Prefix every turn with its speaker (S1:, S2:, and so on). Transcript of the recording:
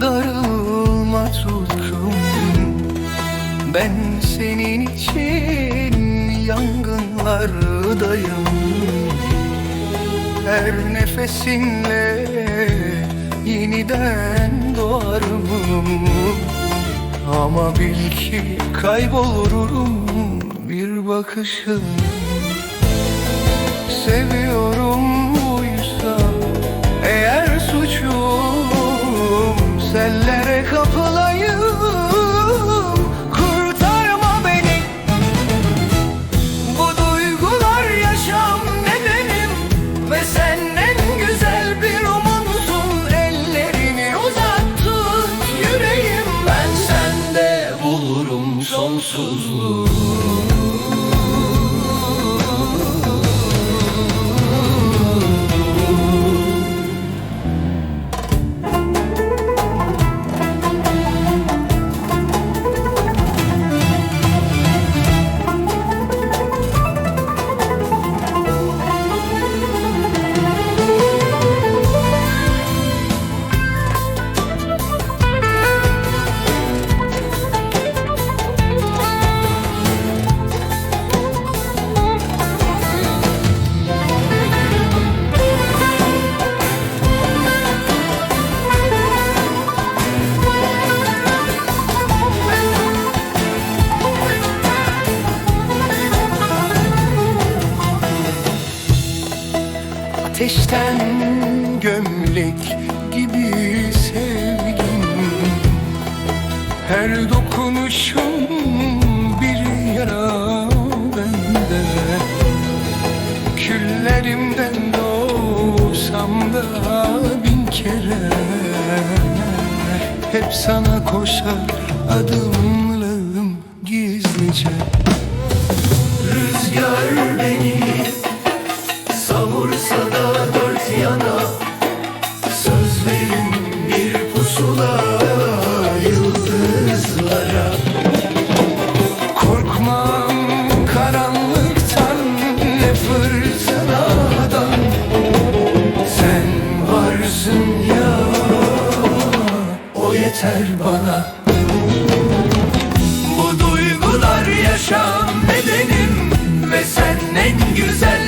S1: darılma tutkum. Ben senin için yangınlardayım. Her nefesinle yeniden doğarım. Ama bil ki kaybolurum bir bakışın pull up. Ateşten gömlek gibi sevgim. Her dokunuşun bir yara bende. Küllerimden doğsam da bin kere. Hep sana koşar adımlarım gizlice varsın ya O yeter bana. Bu duygular yaşam bedenim Ve sen en güzel